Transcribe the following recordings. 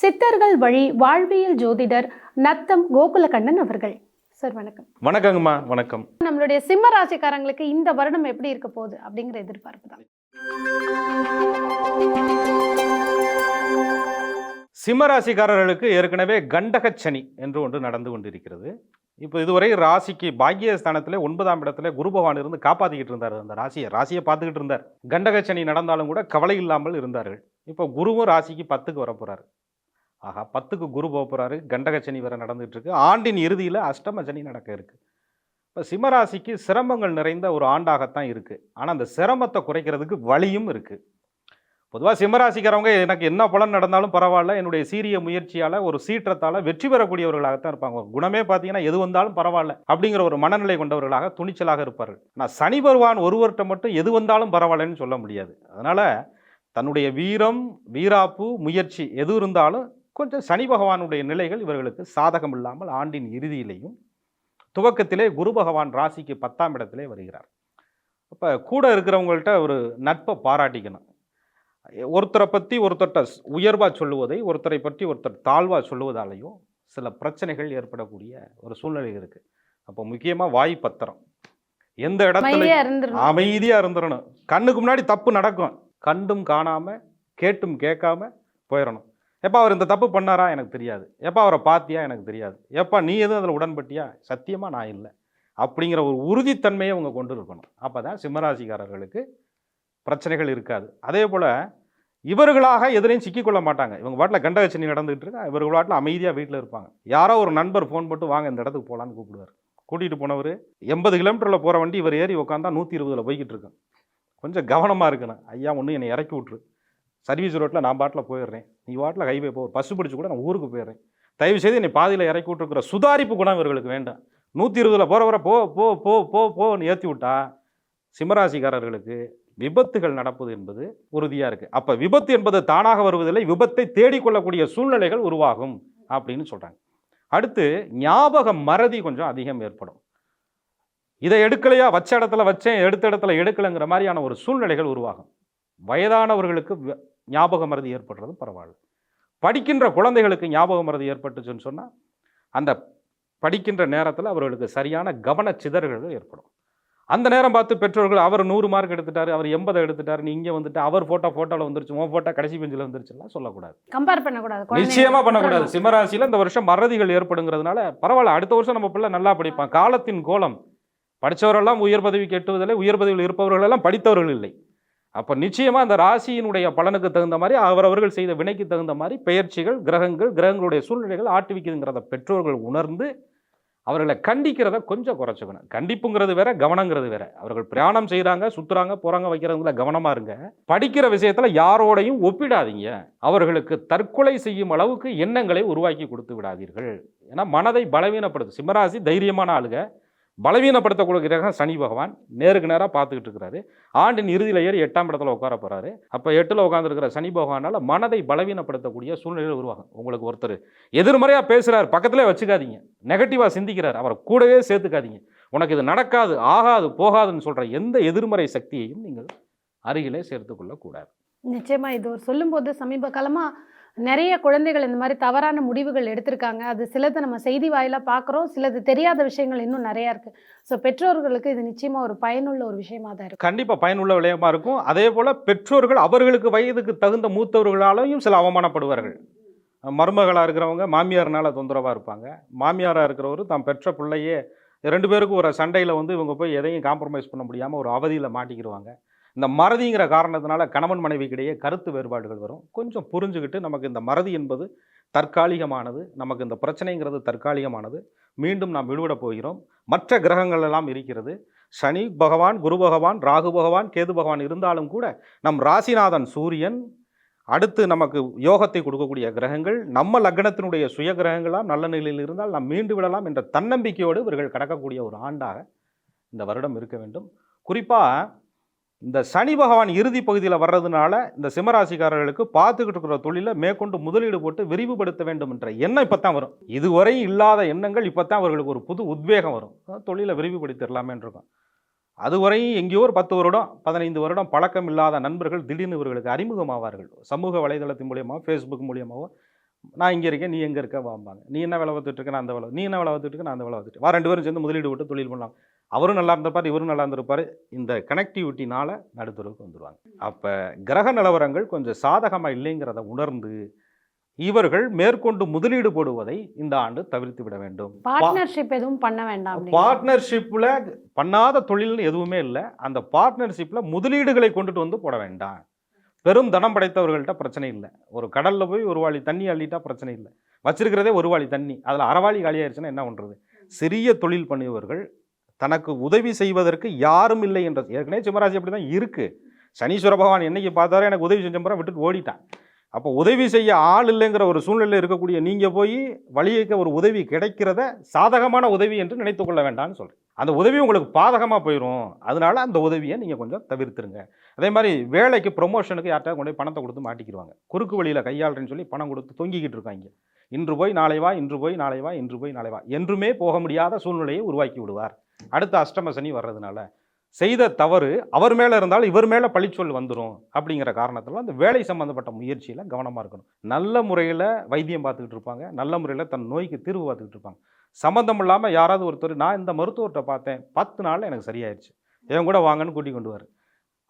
சித்தர்கள் வழி வாழ்வியல் ஜோதிடர் நத்தம் கோகுலகண்ணன் அவர்கள். சார் வணக்கம். வணக்கங்கம்மா வணக்கம். நம்மளுடைய சிம்ம ராசிக்காரங்களுக்கு இந்த வருடம் எப்படி இருக்க போகுது அப்படிங்கிற எதிர்பார்ப்பு தான். சிம்மராசிக்காரர்களுக்கு ஏற்கனவே கண்டகச் சனி என்று ஒன்று நடந்து கொண்டிருக்கிறது. இப்போ இதுவரை ராசிக்கு பாக்கியஸ்தானத்திலே ஒன்பதாம் இடத்துல குரு பகவான் இருந்து காப்பாற்றிக்கிட்டு இருந்தார். அந்த ராசியை ராசியை பார்த்துக்கிட்டு இருந்தார். கண்டகச் சனி நடந்தாலும் கூட கவலை இல்லாமல் இருந்தார்கள். இப்போ குருவும் ராசிக்கு பத்துக்கு வரப் ஆகா பத்துக்கு குரு போக போகிறாரு கண்டகச் சனி வேற இருக்கு ஆண்டின் இறுதியில் அஷ்டம சனி நடக்க இருக்கு. இப்போ சிம்மராசிக்கு சிரமங்கள் நிறைந்த ஒரு ஆண்டாகத்தான் இருக்குது ஆனால் அந்த சிரமத்தை குறைக்கிறதுக்கு வழியும் இருக்குது பொதுவாக சிம்மராசிக்காரவங்க எனக்கு என்ன பலன் நடந்தாலும் பரவாயில்ல. என்னுடைய சீரிய முயற்சியால் ஒரு சீற்றத்தால் வெற்றி பெறக்கூடியவர்களாகத்தான் இருப்பாங்க. குணமே பார்த்தீங்கன்னா எது வந்தாலும் பரவாயில்ல அப்படிங்கிற ஒரு மனநிலை கொண்டவர்களாக துணிச்சலாக இருப்பார்கள். ஆனால் சனி பகவான் ஒருவர்கிட்ட மட்டும் எது வந்தாலும் பரவாயில்லன்னு சொல்ல முடியாது. அதனால் தன்னுடைய வீரம் வீராப்பு முயற்சி எது இருந்தாலும் கொஞ்சம் சனி பகவானுடைய நிலைகள் இவர்களுக்கு சாதகம் இல்லாமல் ஆண்டின் இறுதியிலேயும் துவக்கத்திலே குரு பகவான் ராசிக்கு பத்தாம் இடத்திலே வருகிறார். அப்போ கூட இருக்கிறவங்கள்ட்ட ஒரு நட்பை பாராட்டிக்கணும். ஒருத்தரை பற்றி ஒருத்தர்கிட்ட உயர்வாக சொல்லுவதை ஒருத்தரை பற்றி ஒருத்தர் தாழ்வாக சொல்லுவதாலேயும் சில பிரச்சனைகள் ஏற்படக்கூடிய ஒரு சூழ்நிலை இருக்குது அப்போ முக்கியமாக வாய் பத்திரம். எந்த இடத்துல அமைதியாக இருந்துடணும் கண்ணுக்கு முன்னாடி தப்பு நடக்கும். கண்டும் காணாமல் கேட்டும் கேட்காம போயிடணும் எப்போ அவர் இந்த தப்பு பண்ணாரா? எனக்கு தெரியாது. எப்போ அவரை பார்த்தியா எனக்கு தெரியாது. எப்போ நீ எதுவும் அதில் உடன்பட்டியா? சத்தியமாக நான் இல்லை. அப்படிங்கிற ஒரு உறுதித்தன்மையை அவங்க கொண்டு இருக்கணும். அப்போ தான் சிம்மராசிக்காரர்களுக்கு பிரச்சனைகள் இருக்காது. அதே போல் இவர்களாக எதிரையும் சிக்கிக்கொள்ள மாட்டாங்க. இவங்க பாட்டில் கண்டகச்சனி நடந்துகிட்டு இருக்கா? இவர்கள் பாட்டில் அமைதியாக வீட்டில் இருப்பாங்க. யாரோ ஒரு நண்பர் ஃபோன் போட்டு வாங்க இந்த இடத்துக்கு போகலான்னு கூப்பிடுவார். கூட்டிகிட்டு போனவர் எண்பது கிலோமீட்டரில் போகிற வண்டி இவர் ஏறி உட்காந்தா நூற்றி இருபதில் போய்கிட்டு இருக்கேன் கொஞ்சம் கவனமாக இருக்கணும். ஐயா ஒன்று என்னை இறக்கி விட்ரு சர்வீஸ் ரோட்டில் நான் பாட்டில் போயிடுறேன். நீ பாட்டில் ஹைவே போ. பஸ் பிடிச்சி கூட நான் ஊருக்கு போயிடுறேன். தயவு செய்து என்னை பாதியில் இறக்கி விட்டுருக்கிற சுதாரிப்பு குணம் இவர்களுக்கு வேண்டாம். நூற்றி இருபதில் போகிறவரை போ போ போ போ போன்னு ஏற்றி விட்டா சிம்மராசிக்காரர்களுக்கு விபத்துகள் நடப்பது என்பது உறுதியாக இருக்குது அப்போ விபத்து என்பது தானாக வருவதில்லை. விபத்தை தேடிக்கொள்ளக்கூடிய சூழ்நிலைகள் உருவாகும் அப்படின்னு சொல்கிறாங்க அடுத்து ஞாபக மறதி கொஞ்சம் அதிகம் ஏற்படும். இதை எடுக்கலையா? வச்ச இடத்துல வச்சேன் எடுத்த இடத்துல எடுக்கலைங்கிற மாதிரியான ஒரு சூழ்நிலைகள் உருவாகும். வயதானவர்களுக்கு வ- ஞாபக மறதி ஏற்படுறது பரவாயில்ல. படிக்கின்ற குழந்தைகளுக்கு ஞாபக மறதி ஏற்பட்டுச்சுன்னு சொன்னால் அந்த படிக்கின்ற நேரத்தில் அவர்களுக்கு சரியான கவன சிதறல்கள் ஏற்படும். அந்த நேரம் பார்த்து பெற்றோர்கள் அவர் நூறு மார்க் எடுத்துட்டாரு அவர் எண்பதை எடுத்துட்டாரு நீ இங்கே வந்துட்டு அவர் ஃபோட்டோ ஃபோட்டோவில் வந்துருச்சு உன் ஃபோட்டோ கடைசி பெஞ்சில் வந்துருச்சுலாம் சொல்லக்கூடாது. கம்பேர் பண்ணக்கூடாது குழந்தைங்க நிச்சயமா பண்ணக்கூடாது. சிம்மராசியில் இந்த வருஷம் மறதிகள் ஏற்படுங்கிறதுனால பரவாயில்ல அடுத்த வருஷம் நம்ம பிள்ளை நல்லா படிப்பான். காலத்தின் கோலம். படித்தவரெல்லாம் உயர் பதவிக்கு எட்டுவதில்லை உயர் பதவியில் இருப்பவர்கள் எல்லாம் படித்தவர்கள் இல்லை. அப்போ நிச்சயமாக அந்த ராசியினுடைய பலனுக்கு தகுந்த மாதிரி அவரவர்கள் செய்த வினைக்கு தகுந்த மாதிரி பெயர்ச்சிகள் கிரகங்கள் கிரகங்களுடைய சூழ்நிலைகள் ஆட்டுவிக்குதுங்கிறத பெற்றோர்கள் உணர்ந்து அவர்களை கண்டிக்கிறத கொஞ்சம் குறைச்சிக்கணும். கண்டிப்புங்கிறது வேற கவனங்கிறது வேற. அவர்கள் பிரயாணம் செய்கிறாங்க சுத்துறாங்க போகிறாங்க வைக்கிறதுல கவனமாக இருங்க. படிக்கிற விஷயத்தில் யாரோடையும் ஒப்பிடாதீங்க. அவர்களுக்கு தற்கொலை செய்யும் அளவுக்கு எண்ணங்களை உருவாக்கி கொடுத்து விடாதீர்கள். ஏன்னா மனதை பலவீனப்படுது சிம்மராசி தைரியமான ஆளுங்க. பலவீனப்படுத்தக்கூடிய கிரகம் சனி பகவான். நேருக்கு நேராக பார்த்துக்கிட்டு இருக்கிறாரு. ஆண்டின் இறுதியில் ஏறி எட்டாம் இடத்துல உட்கார போகிறாரு அப்போ எட்டில் உட்காந்துருக்கிற சனி பகவானால மனதை பலவீனப்படுத்தக்கூடிய சூழ்நிலையில் உருவாகும். உங்களுக்கு ஒருத்தர் எதிர்மறையாக பேசுகிறார் பக்கத்திலே வச்சுக்காதீங்க. நெகட்டிவாக சிந்திக்கிறார் அவரை கூடவே சேர்த்துக்காதீங்க. உனக்கு இது நடக்காது ஆகாது போகாதுன்னு சொல்கிற எந்த எதிர்மறை சக்தியையும் நீங்கள் அருகிலே சேர்த்துக்கொள்ளக்கூடாது நிச்சயமாக இது ஒரு சொல்லும்போது சமீப காலமாக நிறைய குழந்தைகள் இந்த மாதிரி தவறான முடிவுகள் எடுத்திருக்காங்க. அது சிலது நம்ம செய்தி வாயிலாக பார்க்குறோம் சிலது தெரியாத விஷயங்கள் இன்னும் நிறைய இருக்கு. ஸோ பெற்றோர்களுக்கு இது நிச்சயமாக ஒரு பயனுள்ள ஒரு விஷயமா தான் இருக்கும் கண்டிப்பாக பயனுள்ள விளையமாக இருக்கும். அதே போல் பெற்றோர்கள் அவர்களுக்கு வயதுக்கு தகுந்த மூத்தவர்களாலையும் சில அவமானப்படுவார்கள். மருமகளாக இருக்கிறவங்க மாமியார்னால தொந்தரவாக இருப்பாங்க. மாமியாராக இருக்கிறவர் தான் பெற்ற பிள்ளையே ரெண்டு பேருக்கும் ஒரு சண்டையில் வந்து இவங்க போய் எதையும் காம்ப்ரமைஸ் பண்ண முடியாமல் ஒரு அவதியில் மாட்டிக்கிடுவாங்க. இந்த மறதிங்கிற காரணத்தினால கணவன் மனைவிக்கிடையே கருத்து வேறுபாடுகள் வரும். கொஞ்சம் புரிஞ்சுக்கிட்டு நமக்கு இந்த மறதி என்பது தற்காலிகமானது நமக்கு இந்த பிரச்சனைங்கிறது தற்காலிகமானது. மீண்டும் நாம் விடுபட போகிறோம். மற்ற கிரகங்கள் எல்லாம் இருக்கிறது. சனி பகவான் குரு பகவான் ராகு பகவான் கேது பகவான் இருந்தாலும் கூட நம் ராசிநாதன் சூரியன் அடுத்து நமக்கு யோகத்தை கொடுக்கக்கூடிய கிரகங்கள் நம்ம லக்னத்தினுடைய சுய கிரகங்களாம் நல்ல நிலையில் இருந்தால் நாம் மீண்டு விடலாம் என்ற தன்னம்பிக்கையோடு இவர்கள் கடக்கக்கூடிய ஒரு ஆண்டாக இந்த வருடம் இருக்க வேண்டும். குறிப்பாக இந்த சனி பகவான் இறுதி பகுதியில் வர்றதுனால இந்த சிம்மராசிக்காரர்களுக்கு பார்த்துக்கிட்டு இருக்கிற தொழிலை மேற்கொண்டு முதலீடு போட்டு விரிவுபடுத்த வேண்டும் என்ற எண்ணம் இப்போ தான் வரும். இதுவரை இல்லாத எண்ணங்கள் இப்போ தான் அவர்களுக்கு ஒரு புது உத்வேகம் வரும். தொழிலை விரிவுபடுத்திடலாமே இருக்கும். அதுவரையும் எங்கேயோ ஒரு பத்து வருடம் பதினைந்து வருடம் பழக்கம் இல்லாத நண்பர்கள் திடீர்னு இவர்களுக்கு அறிமுகமாவார்கள். சமூக வலைதளத்தின் மூலியமாக ஃபேஸ்புக் மூலியமாகவோ நான் இங்கே இருக்கேன் நீ எங்கே இருக்க வாம்பாங்க. நீ என்ன வேலை பார்த்துட்டு இருக்க நான் அந்த வேலை நீ என்ன வேலை பார்த்துட்டு இருக்க நான் அந்த வேலை பார்த்துட்டு வா ரெண்டு பேரும் சேர்ந்து முதலீடு விட்டு தொழில் பண்ணலாம். அவரும் நல்லா இருந்திருப்பார் இவரும் நல்லா இருந்திருப்பார். இந்த கனெக்டிவிட்டினால நடுத்தருக்கு வந்துடுவாங்க அப்போ கிரக நிலவரங்கள் கொஞ்சம் சாதகமாக இல்லைங்கிறத உணர்ந்து இவர்கள் மேற்கொண்டு முதலீடு போடுவதை இந்த ஆண்டு தவிர்த்து விட வேண்டும். பார்ட்னர்ஷிப் எதுவும் பண்ண வேண்டாம். பார்ட்னர்ஷிப்பில் பண்ணாத தொழில்னு எதுவுமே இல்லை. அந்த பார்ட்னர்ஷிப்பில் முதலீடுகளை கொண்டுட்டு வந்து போட வேண்டாம். பெரும் தனம் படைத்தவர்கள்ட்ட பிரச்சனை இல்லை. ஒரு கடலில் போய் ஒரு வாளி தண்ணி அள்ளிட்டா பிரச்சனை இல்லை. வச்சிருக்கிறதே ஒரு வாளி தண்ணி. அதில் அறவாளி காலியாயிருச்சுன்னா என்ன பண்ணுறது சிறிய தொழில் பண்ணுபவர்கள் தனக்கு உதவி செய்வதற்கு யாரும் இல்லை என்ற ஏற்கனவே சிம்மராசி அப்படி தான் இருக்குது சனீஸ்வர பகவான் என்னைக்கு பார்த்தாரோ எனக்கு உதவி செஞ்ச முறை விட்டுட்டு ஓடிட்டான். அப்போ உதவி செய்ய ஆள் இல்லைங்கிற ஒரு சூழ்நிலையில் இருக்கக்கூடிய நீங்கள் போய் வழியக்க ஒரு உதவி கிடைக்கிறத சாதகமான உதவி என்று நினைத்து கொள்ள வேண்டாம்னு சொல்கிறேன் அந்த உதவி உங்களுக்கு பாதகமாக போயிடும் அதனால அந்த உதவியை நீங்கள் கொஞ்சம் தவிர்த்துருங்க. அதே மாதிரி வேலைக்கு ப்ரொமோஷனுக்கு யார்கிட்ட கொண்டு போய் பணத்தை கொடுத்து மாட்டிக்கிடுவாங்க குறுக்கு வழியில் கையாளுறேன்னு சொல்லி பணம் கொடுத்து தொங்கிக்கிட்டு இருக்காங்க. இன்று போய் நாளை வா இன்று போய் நாளை வா இன்று போய் நாளை வா. என்றுமே போக முடியாத சூழ்நிலையை உருவாக்கி விடுவார். அடுத்த அஷ்டம சனி வர்றதுனால செய்த தவறு அவர் மேலே இருந்தாலும் இவர் மேலே பழிச்சொல் வந்துடும் அப்படிங்கிற காரணத்தில் அந்த வேலை சம்மந்தப்பட்ட முயற்சியில் கவனமாக இருக்கணும். நல்ல முறையில் வைத்தியம் பார்த்துக்கிட்டு இருப்பாங்க. நல்ல முறையில் தன் நோய்க்கு தீர்வு பார்த்துக்கிட்டு இருப்பாங்க. சம்மந்தம் இல்லாமல் யாராவது ஒருத்தர் நான் இந்த மருத்துவர்கிட்ட பார்த்தேன் பத்து நாளில் எனக்கு சரியாயிருச்சு. இவன் கூட வாங்கன்னு கூட்டி கொண்டு வாரு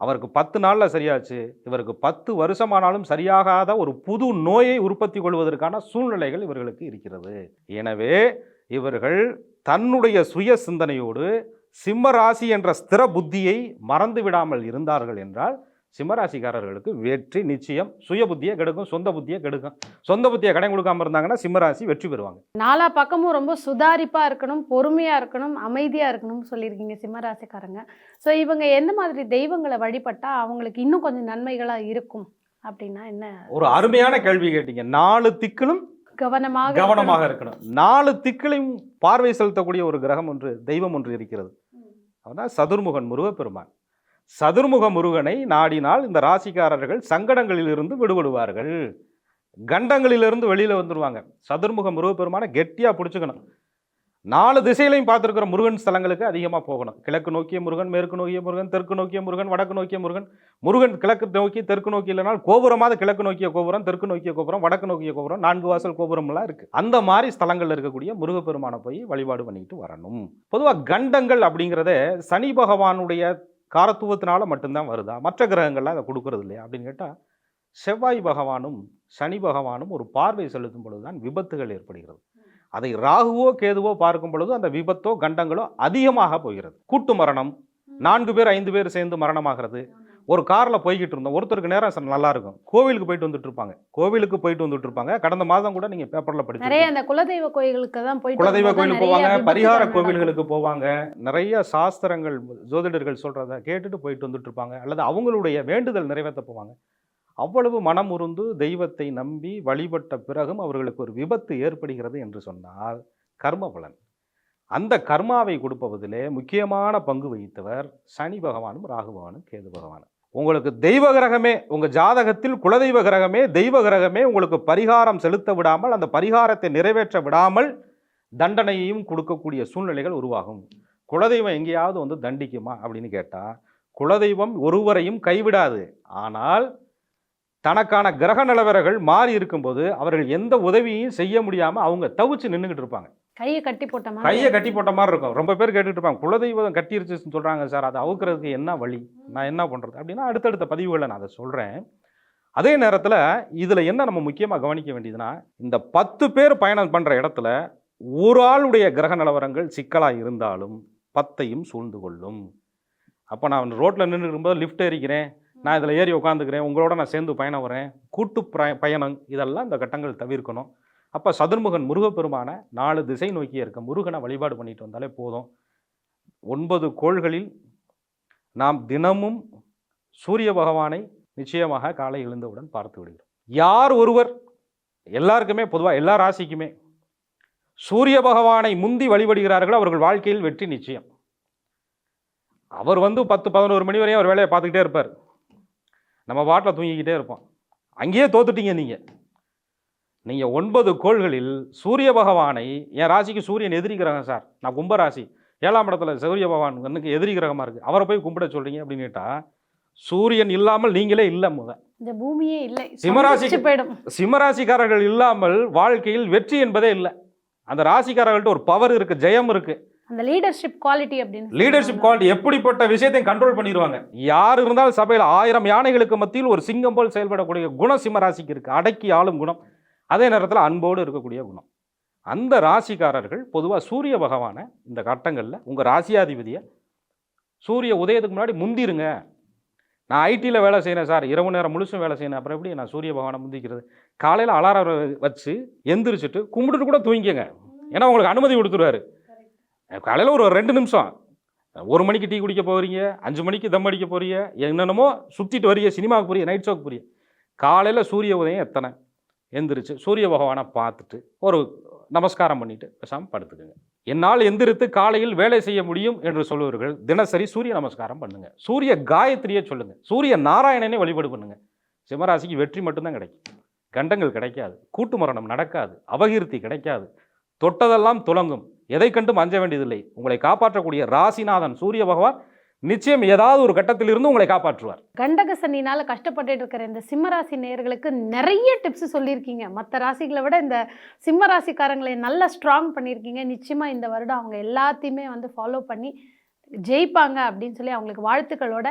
அவருக்கு பத்து நாளில் சரியாச்சு. இவருக்கு பத்து வருஷமானாலும் சரியாகாத ஒரு புது நோயை உற்பத்தி கொள்வதற்கான சூழ்நிலைகள் இவர்களுக்கு இருக்கிறது. எனவே இவர்கள் தன்னுடைய சுய சிந்தனையோடு சிம்ம ராசி என்ற ஸ்திர புத்தியை மறந்து விடாமல் இருந்தார்கள் என்றால் சிம்மராசிக்காரர்களுக்கு வெற்றி நிச்சயம். சுய புத்தியை கெடுக்கும் சொந்த புத்தியை கெடுக்கும். சொந்த புத்தியை கடன் கொடுக்காம இருந்தாங்கன்னா சிம்மராசி வெற்றி பெறுவாங்க. நாலா பக்கமும் ரொம்ப சுதாரிப்பா இருக்கணும் பொறுமையா இருக்கணும் அமைதியா இருக்கணும்னு சொல்லியிருக்கீங்க சிம்மராசிக்காரங்க. ஸோ இவங்க எந்த மாதிரி தெய்வங்களை வழிபட்டா அவங்களுக்கு இன்னும் கொஞ்சம் நன்மைகளா இருக்கும் அப்படின்னா என்ன? ஒரு அருமையான கேள்வி கேட்டீங்க. நாலு திக்கிலும் கவனமாக கவனமாக இருக்கணும். நாலு திக்களையும் பார்வை செலுத்தக்கூடிய ஒரு கிரகம் ஒன்று தெய்வம் ஒன்று இருக்கிறது. அவதான் சதுர்முகன் முருகப்பெருமான். சதுர்முக முருகனை நாடினால் இந்த ராசிக்காரர்கள் சங்கடங்களிலிருந்து விடுபடுவார்கள். கண்டங்களிலிருந்து வெளியில் வந்துடுவாங்க சதுர்முக முருகப்பெருமானை கெட்டியாக பிடிச்சிக்கணும். நாலு திசையிலையும் பார்த்துருக்கிற முருகன் ஸ்தலங்களுக்கு அதிகமாக போகணும். கிழக்கு நோக்கிய முருகன் மேற்கு நோக்கிய முருகன் தெற்கு நோக்கிய முருகன் வடக்கு நோக்கிய முருகன். முருகன் கிழக்கு நோக்கி தெற்கு நோக்கி இல்லைனால் கோபுரமாவது கிழக்கு நோக்கிய கோபுரம் தெற்கு நோக்கிய கோபுரம் வடக்கு நோக்கிய கோபுரம் நான்கு வாசல் கோபுரம்லாம் இருக்குது அந்த மாதிரி ஸ்தலங்களில் இருக்கக்கூடிய முருகப்பெருமானை போய் வழிபாடு பண்ணிட்டு வரணும். பொதுவாக கண்டங்கள் அப்படிங்கிறதே சனி பகவானுடைய காரத்துவத்தினால மட்டும்தான் வருதா? மற்ற கிரகங்கள்லாம் அதை கொடுக்கறது இல்லையா? அப்படின்னு கேட்டால் செவ்வாய் பகவானும் சனி பகவானும் ஒரு பார்வை செலுத்தும் பொழுதுதான் விபத்துகள் ஏற்படுகிறது. அதை ராகுவோ கேதுவோ பார்க்கும் பொழுது அந்த விபத்தோ கண்டங்களோ அதிகமாக போகிறது. கூட்டு மரணம். நான்கு பேர் ஐந்து பேர் சேர்ந்து மரணமாகிறது. ஒரு காரில் போய்கிட்டு இருந்தோம். ஒருத்தருக்கு நேரம் நல்லா இருக்கும் கோவிலுக்கு போயிட்டு வந்துட்டு இருப்பாங்க. கோவிலுக்கு போயிட்டு வந்துட்டு இருப்பாங்க. கடந்த மாதம் கூட நீங்க பேப்பர்ல படிச்சு நிறைய அந்த குலதெய்வ கோயில்களுக்கு தான் போயிட்டு குலதெய்வ கோயிலுக்கு போவாங்க. பரிகார. கோவில்களுக்கு போவாங்க. நிறைய சாஸ்திரங்கள் ஜோதிடர்கள் சொல்றத கேட்டுட்டு போயிட்டு வந்துட்டு இருப்பாங்க. அல்லது அவங்களுடைய வேண்டுதல் நிறைவேற்ற போவாங்க. அவ்வளவு மனம் உருந்து தெய்வத்தை நம்பி வழிபட்ட பிறகும் அவர்களுக்கு ஒரு விபத்து ஏற்படுகிறது என்று சொன்னால் கர்ம பலன் அந்த கர்மாவை கொடுப்பதிலே முக்கியமான பங்கு வகித்தவர் சனி பகவானும் ராகு பகவானும் கேது பகவானும். உங்களுக்கு தெய்வ கிரகமே உங்கள் ஜாதகத்தில் குலதெய்வ கிரகமே தெய்வ கிரகமே உங்களுக்கு பரிகாரம் செலுத்த விடாமல் அந்த பரிகாரத்தை நிறைவேற்ற விடாமல் தண்டனையையும் கொடுக்கக்கூடிய சூழ்நிலைகள் உருவாகும். குலதெய்வம் எங்கேயாவது வந்து தண்டிக்குமா அப்படின்னு கேட்டால் குலதெய்வம் ஒருவரையும் கைவிடாது. ஆனால் தனக்கான கிரக நிலவரங்கள் மாறி இருக்கும்போது அவர்கள் எந்த உதவியும் செய்ய முடியாம அவங்க தவிச்சு நின்றுகிட்டு இருப்பாங்க. கையை கட்டி போட்ட மாதிரி கையை கட்டி போட்ட மாதிரி இருக்கும். ரொம்ப பேர் கேட்டுட்டு இருப்பாங்க. குலதெய்வம் கட்டிருச்சுன்னு சொல்றாங்க சார். அதை அவுக்கிறதுக்கு என்ன வழி? நான் என்ன பண்றது? அப்படின்னா அடுத்தடுத்த பதிவுகளை நான் அதை சொல்றேன். அதே நேரத்தில் இதில் என்ன நம்ம முக்கியமாக கவனிக்க வேண்டியதுன்னா இந்த பத்து பேர் பயணம் பண்ணுற இடத்துல ஒரு ஆளுடைய கிரக நிலவரங்கள் சிக்கலாக இருந்தாலும் பத்தையும் சூழ்ந்து கொள்ளும். அப்போ நான் ரோட்டில் நின்று இருக்கும்போது லிஃப்ட் ஏறிக்கிறேன். நான் இதில் ஏறி உட்காந்துக்கிறேன் உங்களோட நான் சேர்ந்து பயணம் வரேன் கூட்டு பயணம் இதெல்லாம் இந்த கட்டங்கள் தவிர்க்கணும். அப்போ சதுர்முகன் முருகப்பெருமான நாலு திசை நோக்கி இருக்க முருகனை வழிபாடு பண்ணிட்டு வந்தாலே போதும். ஒன்பது கோள்களில் நாம் தினமும் சூரிய பகவானை நிச்சயமாக காலை எழுந்தவுடன் பார்த்து விடுகிறோம். யார் ஒருவர் எல்லாருக்குமே பொதுவாக எல்லா ராசிக்குமே சூரிய பகவானை முந்தி வழிபடுகிறார்களோ அவர்கள் வாழ்க்கையில் வெற்றி நிச்சயம். அவர் வந்து பத்து பதினோரு மணி வரையும் அவர் வேலையை பார்த்துக்கிட்டே இருப்பார். நம்ம பாட்டில் தூங்கிக்கிட்டே இருப்போம். அங்கேயே தோத்துட்டீங்க நீங்கள் நீங்கள் ஒன்பது கோள்களில் சூரிய பகவானை என் ராசிக்கு சூரியன் எதிரி கிரகம் சார். நான் கும்ப ராசி. ஏழாம் இடத்துல சூரிய பகவான் எனக்கு எதிரி கிரகமாக இருக்குது அவரை போய் கும்பிட சொல்கிறீங்க அப்படின்னு கேட்டால் சூரியன் இல்லாமல் நீங்களே இல்லை முத. இந்த பூமியே இல்லை. போயிடும். சிம்மராசிக்காரர்கள் இல்லாமல் வாழ்க்கையில் வெற்றி என்பதே இல்லை. அந்த ராசிக்காரர்கள்ட்ட ஒரு பவர் இருக்கு ஜெயம் இருக்கு. அந்த லீடர்ஷிப் குவாலிட்டி அப்படின்னு லீடர்ஷிப் குவாலிட்டி எப்படிப்பட்ட விஷயத்தையும் கண்ட்ரோல் பண்ணிடுவாங்க. யார் இருந்தாலும் சபையில் ஆயிரம் யானைகளுக்கு மத்தியில் ஒரு சிங்கம் போல் செயல்படக்கூடிய குணம் சிம்ம ராசிக்கு இருக்கு. அடக்கி ஆளும் குணம். அதே நேரத்தில் அன்போடு இருக்கக்கூடிய குணம். அந்த ராசிக்காரர்கள் பொதுவாக சூரிய பகவானை இந்த கட்டங்களில் உங்கள் ராசியாதிபதியை சூரிய உதயத்துக்கு முன்னாடி முந்திருங்க. நான் ஐடியில் வேலை செய்கிறேன் சார். இரவு நேரம் முழுசும் வேலை செய்யணும் அப்புறம் எப்படி நான் சூரிய பகவானை முந்திக்கிறது? காலையில் அலாரம் வச்சு எந்திரிச்சிட்டு கும்பிட்டுட்டு கூட தூங்கிக்கங்க. ஏன்னா உங்களுக்கு அனுமதி கொடுத்துருவாரு. காலையில் ஒரு ரெண்டு நிமிஷம். ஒரு மணிக்கு டீ குடிக்க போகிறீங்க அஞ்சு மணிக்கு தம் அடிக்க போகிறீங்க என்னென்னமோ சுற்றிட்டு வரீங்க சினிமாவுக்கு போறிய நைட் ஷோக்கு போறிய காலையில் சூரிய உதயம் எத்தனை? எந்திரிச்சு சூரிய பகவானை பார்த்துட்டு ஒரு நமஸ்காரம் பண்ணிட்டு பேசாமல் படுத்துக்குங்க. என்னால் எந்திரித்து காலையில் வேலை செய்ய முடியும் என்று சொல்லுவர்கள் தினசரி சூரிய நமஸ்காரம் பண்ணுங்க. சூரிய காயத்ரியை சொல்லுங்க. சூரிய நாராயணனை வழிபாடு பண்ணுங்க. சிம்மராசிக்கு வெற்றி மட்டும்தான் கிடைக்கும். கண்டங்கள் கிடைக்காது. கூட்டு மரணம் நடக்காது. அபகீர்த்தி கிடைக்காது. தொட்டதெல்லாம் துலங்கும் எதை கண்டும் அஞ்ச வேண்டியதில்லை. உங்களை காப்பாற்றக்கூடிய ராசிநாதன் சூரிய பகவான் நிச்சயம் ஏதாவது ஒரு கட்டத்தில் இருந்து உங்களை காப்பாற்றுவார். கண்டக சனினால கஷ்டப்பட்டு இருக்கிற இந்த சிம்மராசி நேர்களுக்கு நேயர்களுக்கு நிறைய டிப்ஸ் சொல்லியிருக்கீங்க. மற்ற ராசிகளை விட இந்த சிம்ம ராசிக்காரங்களை நல்லா ஸ்ட்ராங் பண்ணியிருக்கீங்க. நிச்சயமா இந்த வருடம் அவங்க எல்லாத்தையுமே வந்து ஃபாலோ பண்ணி ஜெயிப்பாங்க அப்படின்னு சொல்லி அவங்களுக்கு வாழ்த்துக்களோட